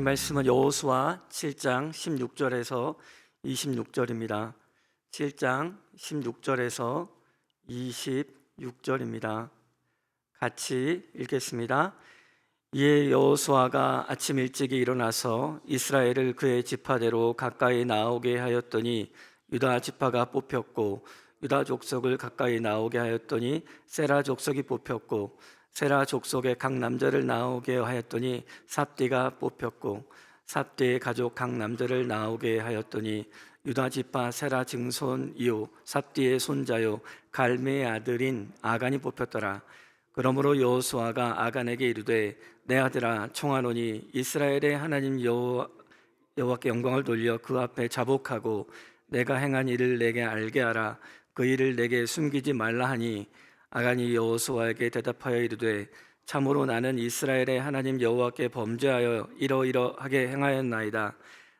하나님 말씀은 여호수아 7장 16절에서 26절입니다. 7장 16절에서 26절입니다. 같이 읽겠습니다. 이에 여호수아가 아침 일찍이 일어나서 이스라엘을 그의 지파대로 가까이 나오게 하였더니 유다 지파가 뽑혔고 유다 족속을 가까이 나오게 하였더니 세라 족속이 뽑혔고 세라 족속의 각 남자를 나오게 하였더니 삽디가 뽑혔고 삽디의 가족 각 남자를 나오게 하였더니 유다 지파 세라 증손이요 삽디의 손자요 갈매의 아들인 아간이 뽑혔더라. 그러므로 여호수아가 아간에게 이르되 내 아들아 청하노니 이스라엘의 하나님 여호와 여호와께 영광을 돌려 그 앞에 자복하고 내가 행한 일을 내게 알게 하라 그 일을 내게 숨기지 말라 하니 아간이 여호수아에게 대답하여 이르되 참으로 나는 이스라엘의 하나님 여호와께 범죄하여 이러이러하게 행하였나이다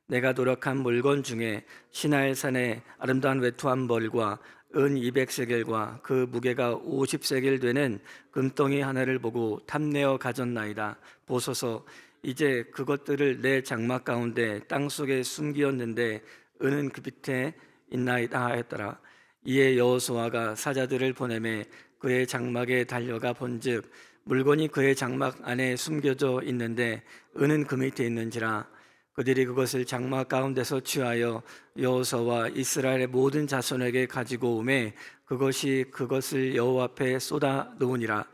내가 노력한 물건 중에 시나엘 산의 아름다운 외투한 벌과 은 200세겔과 그 무게가 50세겔 되는 금덩이 하나를 보고 탐내어 가졌나이다. 보소서 이제 그것들을 내 장막 가운데 땅 속에 숨기었는데 은은 그 밑에 있나이다 하였더라. 이에 여호수아가 사자들을 보내매 그의 장막에 달려가 본즉 물건이 그의 장막 안에 숨겨져 있는데 은은 그 밑에 있는지라. 그들이 그것을 장막 가운데서 취하여 여호수아와 이스라엘의 모든 자손에게 가지고 오매 그것이 그것을 여호와 앞에 쏟아 놓으니라.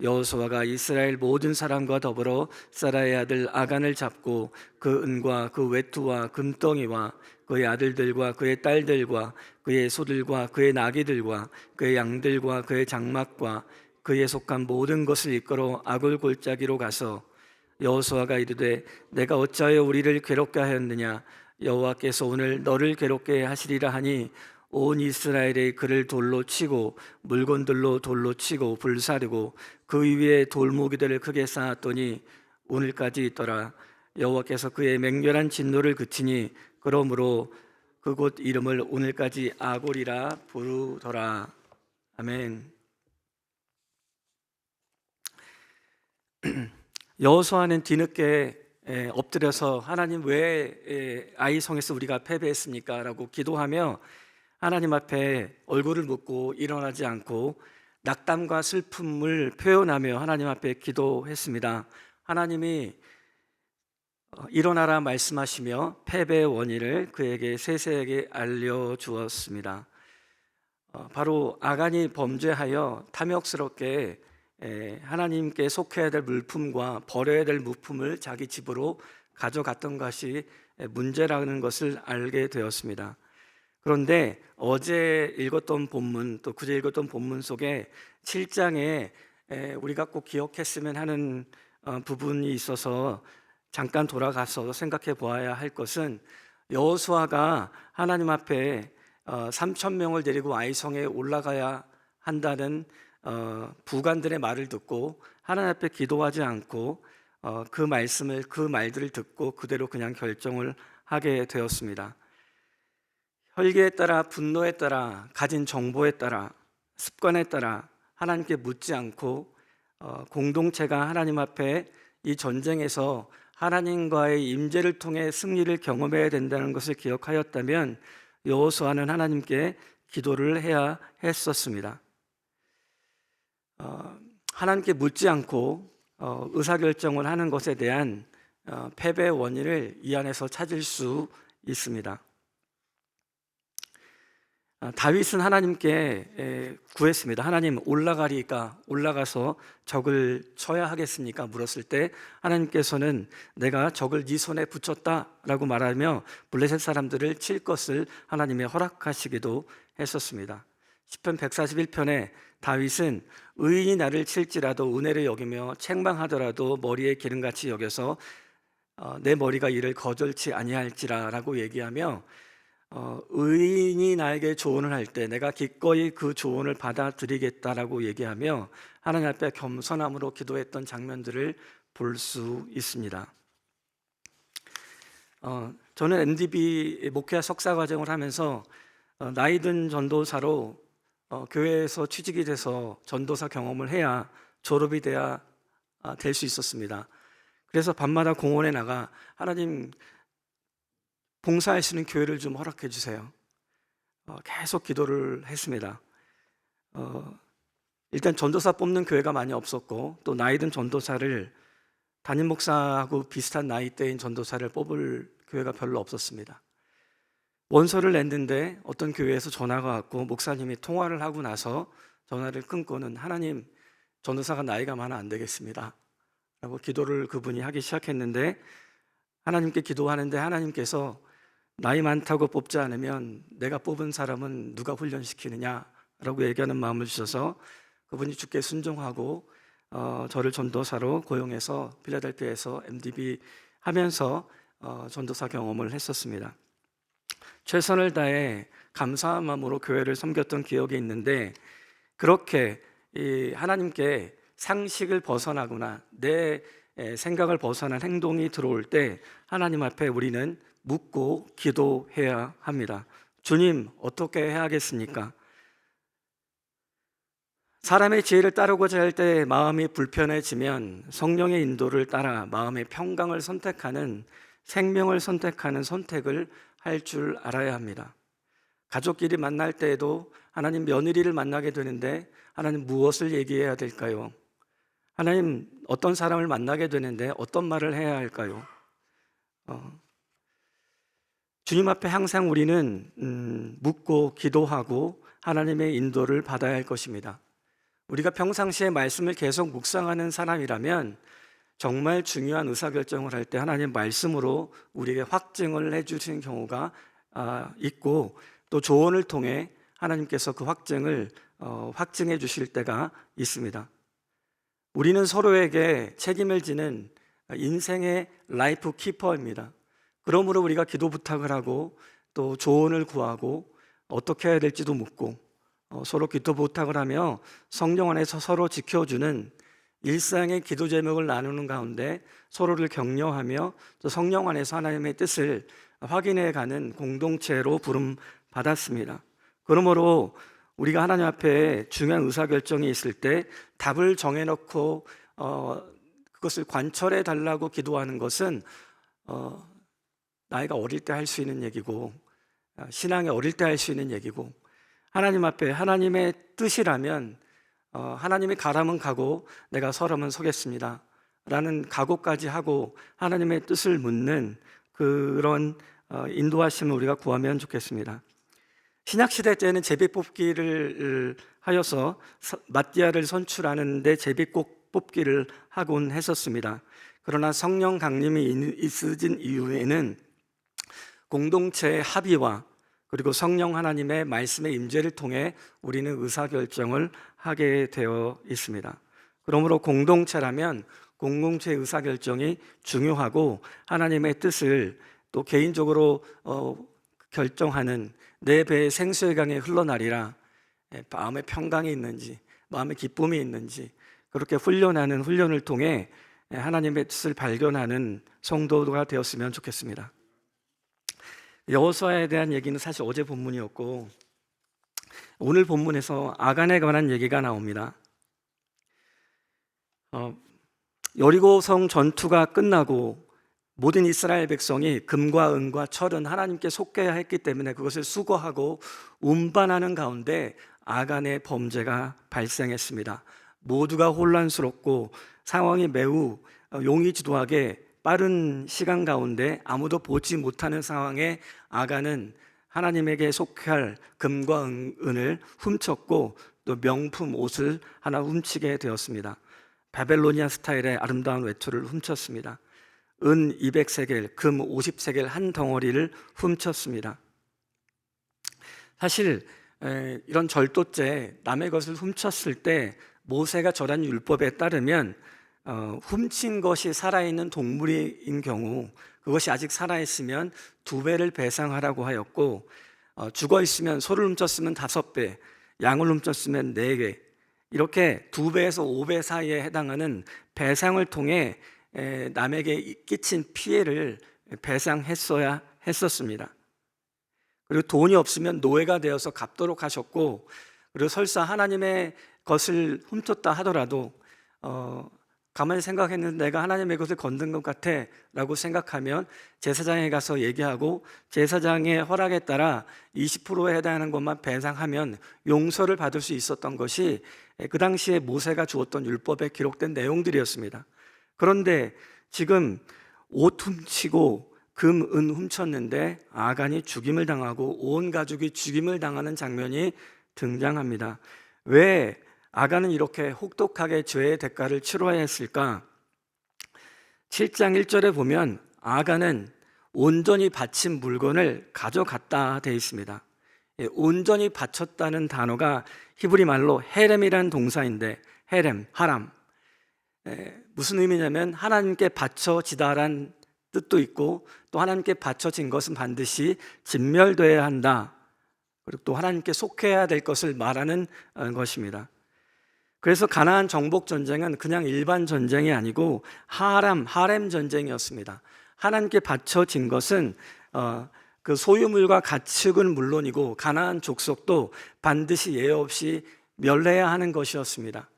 여호수아가 이스라엘 모든 사람과 더불어 사라의 아들 아간을 잡고 그 은과 그 외투와 금덩이와 그의 아들들과 그의 딸들과 그의 소들과 그의 나귀들과 그의 양들과 그의 장막과 그의 속한 모든 것을 이끌어 아굴 골짜기로 가서 여호수아가 이르되 내가 어찌하여 우리를 괴롭게 하였느냐? 여호와께서 오늘 너를 괴롭게 하시리라 하니 온 이스라엘의 그를 돌로 치고 물건들로 돌로 치고 불사르고 그 위에 돌무기들을 크게 쌓았더니 오늘까지 있더라. 여호와께서 그의 맹렬한 진노를 그치니 그러므로 그곳 이름을 오늘까지 아골이라 부르더라 아멘 여호수아는 뒤늦게 에, 엎드려서 하나님 왜 에, 아이 성에서 우리가 패배했습니까?라고 기도하며 하나님 앞에 얼굴을 묻고 일어나지 않고 낙담과 슬픔을 표현하며 하나님 앞에 기도했습니다. 하나님이 어, 일어나라 말씀하시며 패배의 원인을 그에게 세세하게 알려 주었습니다. 어, 바로 아간이 범죄하여 탐욕스럽게 에, 하나님께 속해야 될 물품과 버려야 될 물품을 자기 집으로 가져갔던 것이 에, 문제라는 것을 알게 되었습니다. 그런데 어제 읽었던 본문 또 그제 읽었던 본문 속에 7장에 에, 우리가 꼭 기억했으면 하는 어, 부분이 있어서 잠깐 돌아가서 생각해 보아야 할 것은 여호수아가 하나님 앞에 어, 3천 명을 데리고 아이성에 올라가야 한다는 어, 부관들의 말을 듣고 하나님 앞에 기도하지 않고 어, 그 말씀을 그 말들을 듣고 그대로 그냥 결정을 하게 되었습니다. 혈기에 따라 분노에 따라 가진 정보에 따라 습관에 따라 하나님께 묻지 않고 어, 공동체가 하나님 앞에 이 전쟁에서 하나님과의 임재를 통해 승리를 경험해야 된다는 것을 기억하였다면 여호수아는 하나님께 기도를 해야 했었습니다. 어, 하나님께 묻지 않고 어, 의사결정을 하는 것에 대한 어, 패배의 원인을 이 안에서 찾을 수 있습니다. 아, 다윗은 하나님께 에, 구했습니다. 하나님 올라가리까 올라가서 적을 쳐야 하겠습니까? 물었을 때 하나님께서는 내가 적을 네 손에 붙였다라고 말하며 블레셋 사람들을 칠 것을 하나님의 허락하시기도 했었습니다. 시편 141편에 다윗은 의인이 나를 칠지라도 은혜를 여기며 책망하더라도 머리에 기름같이 여겨서 어, 내 머리가 이를 거절치 아니할지라라고 얘기하며 어, 의인이 나에게 조언을 할 때 내가 기꺼이 그 조언을 받아들이겠다라고 얘기하며 하나님 앞에 겸손함으로 기도했던 장면들을 볼 수 있습니다. 어, 저는 MDB 목회와 석사 과정을 하면서 어, 나이든 전도사로 어, 교회에서 취직이 돼서 전도사 경험을 해야 졸업이 돼야 아, 될수 있었습니다. 그래서 밤마다 공원에 나가 하나님 있는 교회를 좀 허락해 주세요. 어, 계속 기도를 했습니다. 어, 일단 전도사 뽑는 교회가 많이 없었고 또 나이든 전도사를 담임 목사하고 비슷한 나이대인 전도사를 뽑을 교회가 별로 없었습니다. 원서를 냈는데 어떤 교회에서 전화가 왔고 목사님이 통화를 하고 나서 전화를 끊고는 하나님 전도사가 나이가 많아 안 되겠습니다. 라고 기도를 그분이 하기 시작했는데 하나님께 기도하는데 하나님께서 나이 많다고 뽑지 않으면 내가 뽑은 사람은 누가 훈련시키느냐라고 얘기하는 마음을 주셔서 그분이 주께 순종하고 어, 저를 전도사로 고용해서 필라델피아에서 MDB 하면서 어, 전도사 경험을 했었습니다. 최선을 다해 감사한 마음으로 교회를 섬겼던 기억이 있는데 그렇게 이 하나님께 상식을 벗어나거나 내 에, 생각을 벗어난 행동이 들어올 때 하나님 앞에 우리는 묻고 기도해야 합니다. 주님, 어떻게 해야겠습니까? 사람의 지혜를 따르고자 할 때 마음이 불편해지면 성령의 인도를 따라 마음의 평강을 선택하는 생명을 선택하는 선택을 할 줄 알아야 합니다. 가족끼리 만날 때에도 하나님 며느리를 만나게 되는데 하나님 무엇을 얘기해야 될까요? 하나님 어떤 사람을 만나게 되는데 어떤 말을 해야 할까요? 어, 주님 앞에 항상 우리는 음, 묻고 기도하고 하나님의 인도를 받아야 할 것입니다. 우리가 평상시에 말씀을 계속 묵상하는 사람이라면 정말 중요한 의사결정을 할 때 하나님 말씀으로 우리에게 확증을 해주시는 경우가 아, 있고 또 조언을 통해 하나님께서 그 확증을 어, 확증해 주실 때가 있습니다. 우리는 서로에게 책임을 지는 인생의 라이프 키퍼입니다. 그러므로 우리가 기도 부탁을 하고 또 조언을 구하고 어떻게 해야 될지도 묻고 어, 서로 기도 부탁을 하며 성령 안에서 서로 지켜주는 일상의 기도 제목을 나누는 가운데 서로를 격려하며 또 성령 안에서 하나님의 뜻을 확인해 가는 공동체로 부름 받았습니다. 그러므로 우리가 하나님 앞에 중요한 의사 결정이 있을 때 답을 정해놓고 어, 그것을 관철해 달라고 기도하는 것은 어, 나이가 어릴 때 할 수 있는 얘기고 어, 신앙이 어릴 때 할 수 있는 얘기고 하나님 앞에 하나님의 뜻이라면 어, 하나님이 가라면 가고 내가 서라면 서겠습니다. 라는 각오까지 하고 하나님의 뜻을 묻는 그런 어, 인도하심을 우리가 구하면 좋겠습니다. 신약 시대 때는 제비 뽑기를 하여서 마띠아를 선출하는데 제비 꼭 뽑기를 하곤 했었습니다. 그러나 성령 강림이 있으진 이후에는 공동체의 합의와 그리고 성령 하나님의 말씀의 임재를 통해 우리는 의사 결정을 하게 되어 있습니다. 그러므로 공동체라면 공동체 의사 결정이 중요하고 하나님의 뜻을 또 개인적으로 어, 결정하는 내 배에 생수의 강이 흘러나리라 예, 마음의 평강이 있는지 마음의 기쁨이 있는지 그렇게 훈련하는 훈련을 통해 예, 하나님의 뜻을 발견하는 성도가 되었으면 좋겠습니다. 여호수아에 대한 얘기는 사실 어제 본문이었고 오늘 본문에서 아간에 관한 얘기가 나옵니다. 어, 여리고성 전투가 끝나고 모든 이스라엘 백성이 금과 은과 철은 하나님께 속해야 했기 때문에 그것을 수거하고 운반하는 가운데 아간의 범죄가 발생했습니다. 모두가 혼란스럽고 상황이 매우 용의주도하게 빠른 시간 가운데 아무도 보지 못하는 상황에 아간은 하나님에게 속할 금과 은을 훔쳤고 또 명품 옷을 하나 훔치게 되었습니다. 바벨로니아 스타일의 아름다운 외투를 훔쳤습니다. 은 200세겔, 금 50세겔 한 덩어리를 훔쳤습니다. 사실 이런 절도죄, 남의 것을 훔쳤을 때 모세가 절한 율법에 따르면 어, 훔친 것이 살아있는 동물인 경우 그것이 아직 살아있으면 두 배를 배상하라고 하였고 어, 죽어 있으면 소를 훔쳤으면 다섯 배, 양을 훔쳤으면 네 배, 이렇게 두 배에서 오 배 사이에 해당하는 배상을 통해 에, 남에게 끼친 피해를 배상했어야 했었습니다. 그리고 돈이 없으면 노예가 되어서 갚도록 하셨고, 그리고 설사 하나님의 것을 훔쳤다 하더라도 어, 가만히 생각했는데 내가 하나님의 것을 건든 것 같아 라고 생각하면 제사장에 가서 얘기하고 제사장의 허락에 따라 20%에 해당하는 것만 배상하면 용서를 받을 수 있었던 것이 그 당시에 모세가 주었던 율법에 기록된 내용들이었습니다. 그런데 지금 옷 훔치고 금, 은 훔쳤는데 아간이 죽임을 당하고 온 가족이 죽임을 당하는 장면이 등장합니다. 왜 아간은 이렇게 혹독하게 죄의 대가를 치러야 했을까? 7장 1절에 보면 아간은 온전히 바친 물건을 가져갔다 되어 있습니다. 예, 온전히 바쳤다는 단어가 히브리 말로 헤렘이라는 동사인데 헤렘, 하람. 예, 무슨 의미냐면 하나님께 바쳐지다란 뜻도 있고 또 하나님께 바쳐진 것은 반드시 진멸되어야 한다. 그리고 또 하나님께 속해야 될 것을 말하는 어, 것입니다. 그래서 가나안 정복 전쟁은 그냥 일반 전쟁이 아니고 하람 하렘 전쟁이었습니다. 하나님께 바쳐진 것은 어, 그 소유물과 가축은 물론이고 가나안 족속도 반드시 예외 없이 멸해야 하는 것이었습니다.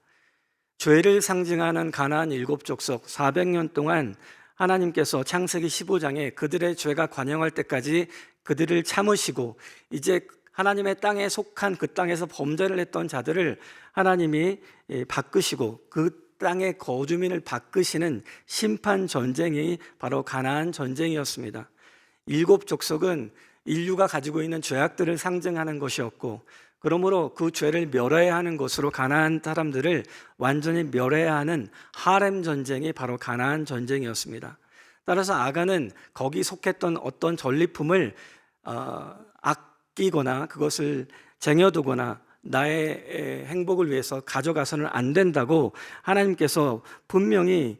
죄를 상징하는 가나안 일곱 족속 400년 동안 하나님께서 창세기 15장에 그들의 죄가 관영할 때까지 그들을 참으시고 이제 하나님의 땅에 속한 그 땅에서 범죄를 했던 자들을 하나님이 예, 바꾸시고 그 땅의 거주민을 바꾸시는 심판 전쟁이 바로 가나안 전쟁이었습니다. 일곱 족속은 인류가 가지고 있는 죄악들을 상징하는 것이었고 그러므로 그 죄를 멸해야 하는 것으로 가나안 사람들을 완전히 멸해야 하는 하렘 전쟁이 바로 가나안 전쟁이었습니다. 따라서 아가는 거기 속했던 어떤 전리품을 어, 아끼거나 그것을 쟁여두거나 나의 행복을 위해서 가져가서는 안 된다고 하나님께서 분명히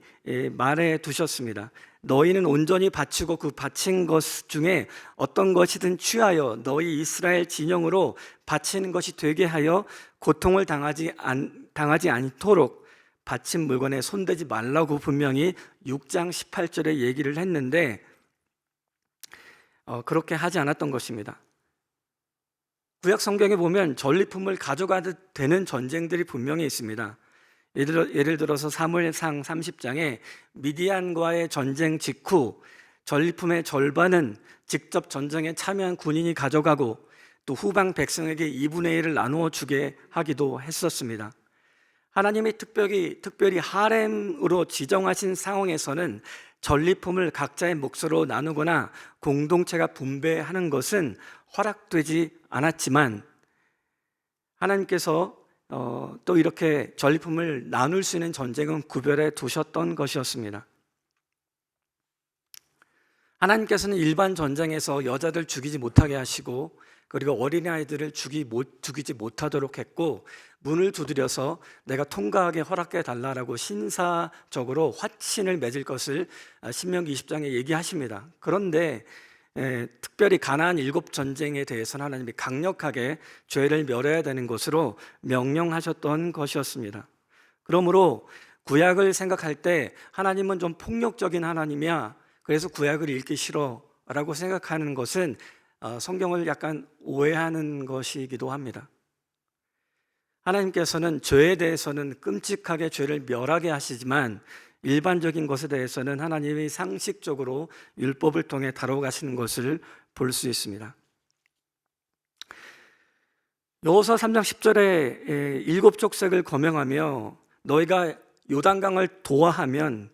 말해 두셨습니다. 너희는 온전히 바치고 그 바친 것 중에 어떤 것이든 취하여 너희 이스라엘 진영으로 바치는 것이 되게 하여 고통을 당하지, 않, 당하지 않도록 바친 물건에 손대지 말라고 분명히 6장 18절에 얘기를 했는데 어, 그렇게 하지 않았던 것입니다. 구약 성경에 보면 전리품을 가져가도 되는 전쟁들이 분명히 있습니다. 예를, 들어서 사무엘상 30장에 미디안과의 전쟁 직후 전리품의 절반은 직접 전쟁에 참여한 군인이 가져가고 또 후방 백성에게 2분의 1을 나누어 주게 하기도 했었습니다. 하나님이 특별히 특별히 하렘으로 지정하신 상황에서는 전리품을 각자의 몫으로 나누거나 공동체가 분배하는 것은 허락되지 않았지만 하나님께서 어, 또 이렇게 전리품을 나눌 수 있는 전쟁은 구별해 두셨던 것이었습니다. 하나님께서는 일반 전쟁에서 여자들 죽이지 못하게 하시고 그리고 어린아이들을 죽이 못, 죽이지 못하도록 했고 문을 두드려서 내가 통과하게 허락해 달라라고 신사적으로 화친을 맺을 것을 신명기 20장에 얘기하십니다. 그런데 예, 특별히 가나안 일곱 전쟁에 대해서는 하나님이 강력하게 죄를 멸해야 되는 것으로 명령하셨던 것이었습니다. 그러므로 구약을 생각할 때 하나님은 좀 폭력적인 하나님이야. 그래서 구약을 읽기 싫어라고 생각하는 것은 어, 성경을 약간 오해하는 것이기도 합니다. 하나님께서는 죄에 대해서는 끔찍하게 죄를 멸하게 하시지만 일반적인 것에 대해서는 하나님이 상식적으로 율법을 통해 다뤄가시는 것을 볼 수 있습니다. 여호서 3장 10절에 일곱 족색을 거명하며 너희가 요단강을 도하하면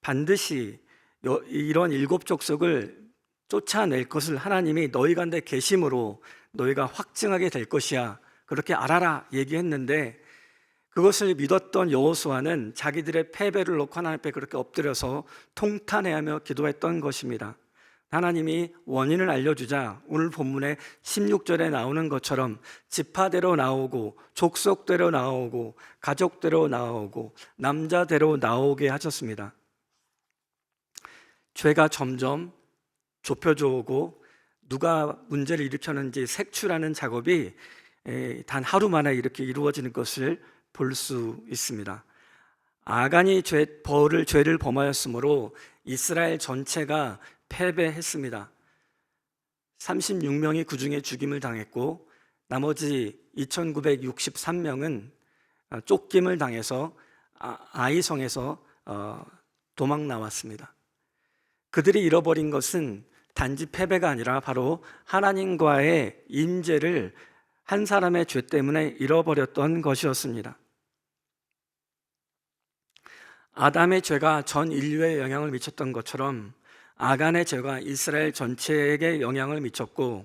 반드시 이런 일곱 족속을 쫓아낼 것을 하나님이 너희 가운데 계심으로 너희가 확증하게 될 것이야. 그렇게 알아라 얘기했는데 그것을 믿었던 여호수아는 자기들의 패배를 놓고 하나님 앞에 그렇게 엎드려서 통탄해하며 기도했던 것입니다. 하나님이 원인을 알려주자 오늘 본문에 16절에 나오는 것처럼 지파대로 나오고 족속대로 나오고 가족대로 나오고 남자대로 나오게 하셨습니다. 죄가 점점 좁혀져 오고 누가 문제를 일으켰는지 색출하는 작업이 단 하루 만에 이렇게 이루어지는 것을 볼 수 있습니다. 아간이 죄, 벌을 죄를 범하였으므로 이스라엘 전체가 패배했습니다. 36명이 그 중에 죽임을 당했고 나머지 2,963명은 쫓김을 당해서 아, 아이성에서 어, 도망 나왔습니다. 그들이 잃어버린 것은 단지 패배가 아니라 바로 하나님과의 임재를 한 사람의 죄 때문에 잃어버렸던 것이었습니다. 아담의 죄가 전 인류에 영향을 미쳤던 것처럼 아간의 죄가 이스라엘 전체에게 영향을 미쳤고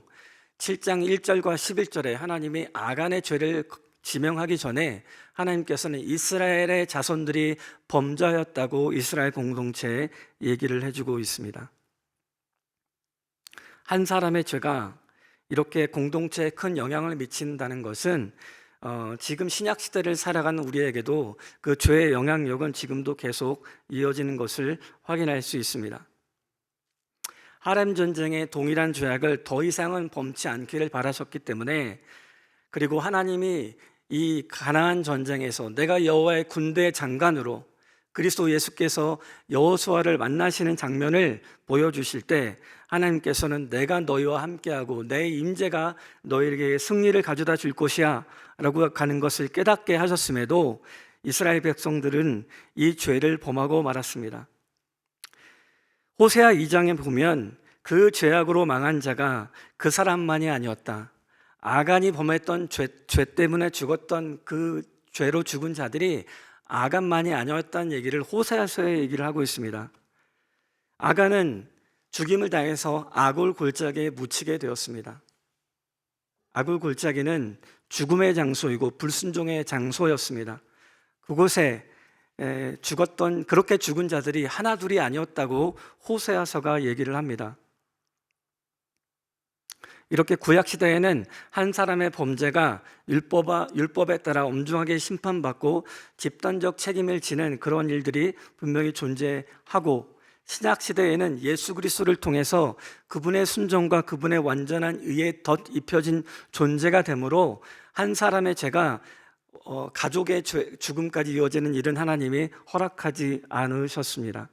7장 1절과 11절에 하나님이 아간의 죄를 지명하기 전에 하나님께서는 이스라엘의 자손들이 범죄하였다고 이스라엘 공동체에 얘기를 해주고 있습니다. 한 사람의 죄가 이렇게 공동체에 큰 영향을 미친다는 것은 어, 지금 신약 시대를 살아가는 우리에게도 그 죄의 영향력은 지금도 계속 이어지는 것을 확인할 수 있습니다. 하렘 전쟁의 동일한 죄악을 더 이상은 범치 않기를 바라셨기 때문에 그리고 하나님이 이 가나안 전쟁에서 내가 여호와의 군대 장관으로 그리스도 예수께서 여호수아를 만나시는 장면을 보여주실 때 하나님께서는 내가 너희와 함께하고 내 임재가 너희에게 승리를 가져다 줄 것이야라고 가는 것을 깨닫게 하셨음에도 이스라엘 백성들은 이 죄를 범하고 말았습니다. 호세아 2장에 보면 그 죄악으로 망한 자가 그 사람만이 아니었다. 아간이 범했던 죄, 죄 때문에 죽었던 그 죄로 죽은 자들이 아간만이 아니었다는 얘기를 호세아서에 얘기를 하고 있습니다. 아간은 죽임을 당해서 아골 골짜기에 묻히게 되었습니다. 아골 골짜기는 죽음의 장소이고 불순종의 장소였습니다. 그곳에 죽었던 그렇게 죽은 자들이 하나 둘이 아니었다고 호세아서가 얘기를 합니다. 이렇게 구약 시대에는 한 사람의 범죄가 율법과 율법에 따라 엄중하게 심판받고 집단적 책임을 지는 그런 일들이 분명히 존재하고 신약 시대에는 예수 그리스도를 통해서 그분의 순종과 그분의 완전한 의에 덧 입혀진 존재가 되므로 한 사람의 죄가 어, 가족의 죄, 죽음까지 이어지는 일은 하나님이 허락하지 않으셨습니다.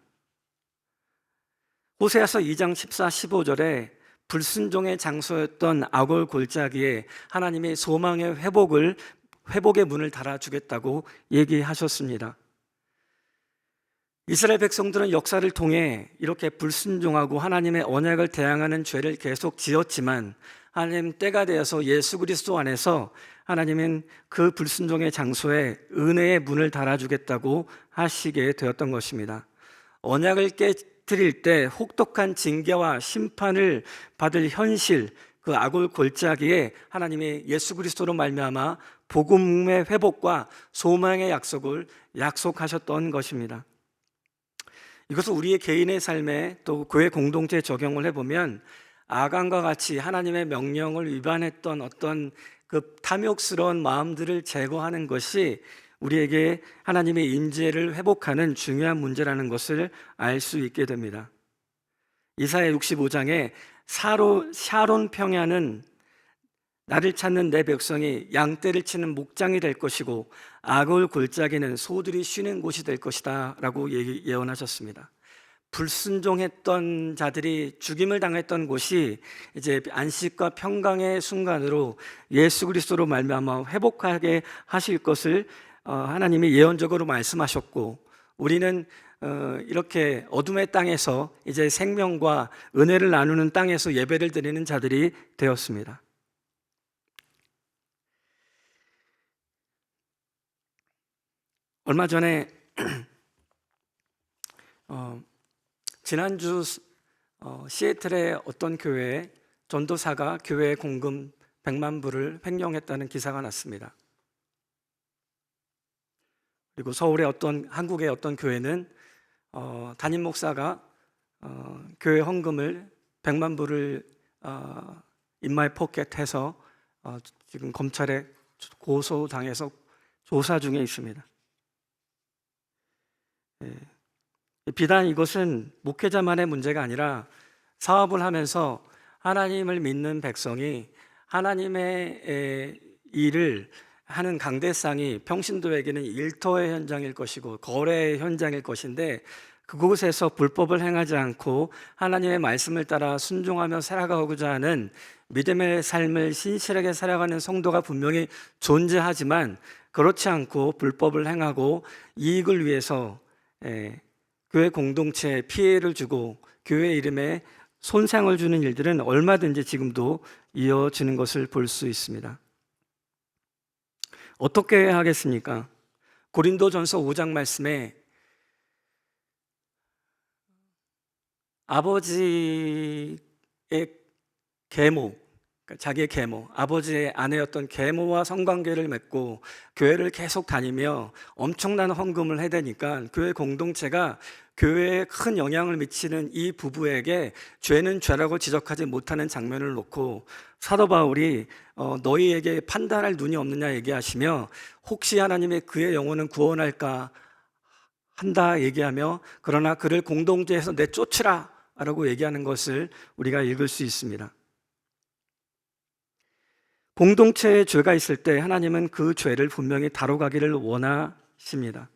호세아서 2장 14, 15절에 불순종의 장소였던 아골 골짜기에 하나님이 소망의 회복을 회복의 문을 달아주겠다고 얘기하셨습니다. 이스라엘 백성들은 역사를 통해 이렇게 불순종하고 하나님의 언약을 대항하는 죄를 계속 지었지만 하나님 때가 되어서 예수 그리스도 안에서 하나님은 그 불순종의 장소에 은혜의 문을 달아주겠다고 하시게 되었던 것입니다. 언약을 깨 뜨릴 때 혹독한 징계와 심판을 받을 현실, 그 악을 골짜기에 하나님이 예수 그리스도로 말미암아 복음의 회복과 소망의 약속을 약속하셨던 것입니다. 이것을 우리의 개인의 삶에 또 교회 공동체에 적용을 해보면 아간과 같이 하나님의 명령을 위반했던 어떤 그 탐욕스러운 마음들을 제거하는 것이 우리에게 하나님의 임재를 회복하는 중요한 문제라는 것을 알 수 있게 됩니다. 이사야 65장에 사로 샤론 평야는 나를 찾는 내 백성이 양떼를 치는 목장이 될 것이고 악을 골짜기는 소들이 쉬는 곳이 될 것이다라고 예언하셨습니다. 불순종했던 자들이 죽임을 당했던 곳이 이제 안식과 평강의 순간으로 예수 그리스도로 말미암아 회복하게 하실 것을 어, 하나님이 예언적으로 말씀하셨고 우리는 어, 이렇게 어둠의 땅에서 이제 생명과 은혜를 나누는 땅에서 예배를 드리는 자들이 되었습니다. 얼마 전에 어, 지난주 어, 시애틀의 어떤 교회에 전도사가 교회 공금 100만 불을 횡령했다는 기사가 났습니다. 그리고 서울의 어떤 한국의 어떤 교회는 어, 담임 목사가 어, 교회 헌금을 100만 불을 어, 인마이 포켓해서 어, 지금 검찰에 고소당해서 조사 중에 있습니다. 예. 비단 이것은 목회자만의 문제가 아니라 사업을 하면서 하나님을 믿는 백성이 하나님의 일을 하는 강대상이 평신도에게는 일터의 현장일 것이고 거래의 현장일 것인데 그곳에서 불법을 행하지 않고 하나님의 말씀을 따라 순종하며 살아가고자 하는 믿음의 삶을 신실하게 살아가는 성도가 분명히 존재하지만 그렇지 않고 불법을 행하고 이익을 위해서 에, 교회 공동체에 피해를 주고 교회 이름에 손상을 주는 일들은 얼마든지 지금도 이어지는 것을 볼 수 있습니다. 어떻게 하겠습니까? 고린도전서 5장 말씀에 아버지의 계모, 자기의 계모, 아버지의 아내였던 계모와 성관계를 맺고 교회를 계속 다니며 엄청난 헌금을 해대니까 교회 공동체가 교회에 큰 영향을 미치는 이 부부에게 죄는 죄라고 지적하지 못하는 장면을 놓고 사도 바울이 어, 너희에게 판단할 눈이 없느냐 얘기하시며 혹시 하나님의 그의 영혼은 구원할까 한다 얘기하며 그러나 그를 공동체에서 내쫓으라 라고 얘기하는 것을 우리가 읽을 수 있습니다. 공동체에 죄가 있을 때 하나님은 그 죄를 분명히 다뤄가기를 원하십니다.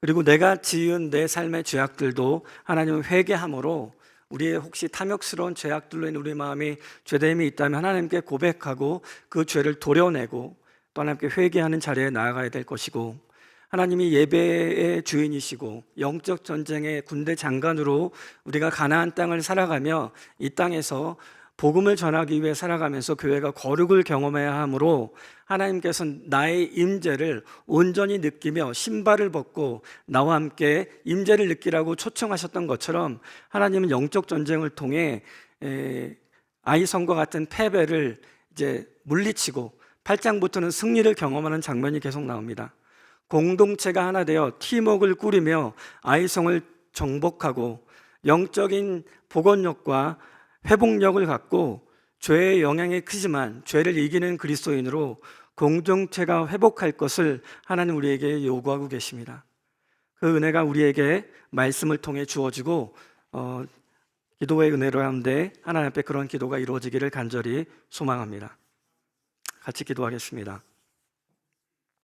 그리고 내가 지은 내 삶의 죄악들도 하나님은 회개함으로 우리의 혹시 탐욕스러운 죄악들로 인해 우리 마음이 죄됨이 있다면 하나님께 고백하고 그 죄를 도려내고 또 하나님께 회개하는 자리에 나아가야 될 것이고 하나님이 예배의 주인이시고 영적 전쟁의 군대 장관으로 우리가 가나안 땅을 살아가며 이 땅에서 복음을 전하기 위해 살아가면서 교회가 거룩을 경험해야 하므로 하나님께서 나의 임재를 온전히 느끼며 신발을 벗고 나와 함께 임재를 느끼라고 초청하셨던 것처럼 하나님은 영적 전쟁을 통해 에, 아이성과 같은 패배를 이제 물리치고 8장부터는 승리를 경험하는 장면이 계속 나옵니다. 공동체가 하나 되어 팀워크를 꾸리며 아이성을 정복하고 영적인 복원력과 회복력을 갖고 죄의 영향이 크지만 죄를 이기는 그리스도인으로 공동체가 회복할 것을 하나님 우리에게 요구하고 계십니다. 그 은혜가 우리에게 말씀을 통해 주어지고 어, 기도의 은혜로 하는데 하나님 앞에 그런 기도가 이루어지기를 간절히 소망합니다. 같이 기도하겠습니다.